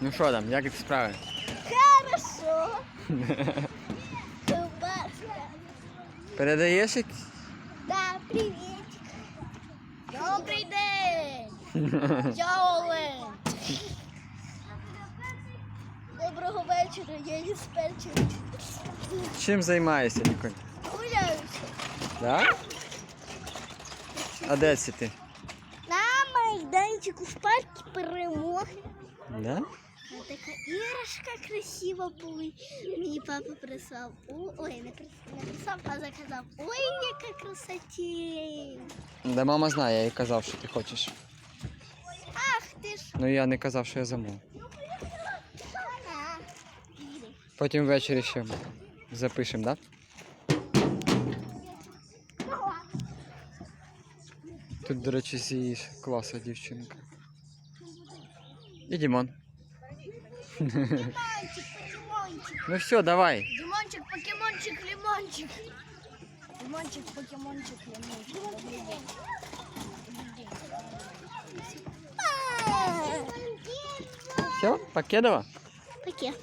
Ну що там, як справи? Хорошо. Передаєш як? Да, привіт. Добрий день. Йоли. Доброго вечора, я диспетчер. Чим займаєшся, Ніколь? Гуляюся. Да? А де це ти? На майданчику в парку перемоги. Да? Така іграшка красива була. Мені папа прислав. Ой, не прислав, а заказав. Ой, яка красотень. Да мама знає, я їй казав, що ти хочеш. Ах ти ж. Ну я не казав, що я замов. Потім ввечері ще запишемо, да? Тут, до речі, з її класу дівчинка. І Дімон. Димончик, покемончик. Ну все, давай. Димончик, покемончик, лимончик. Димончик, покемончик, лимончик. Все, Покедова? Таке.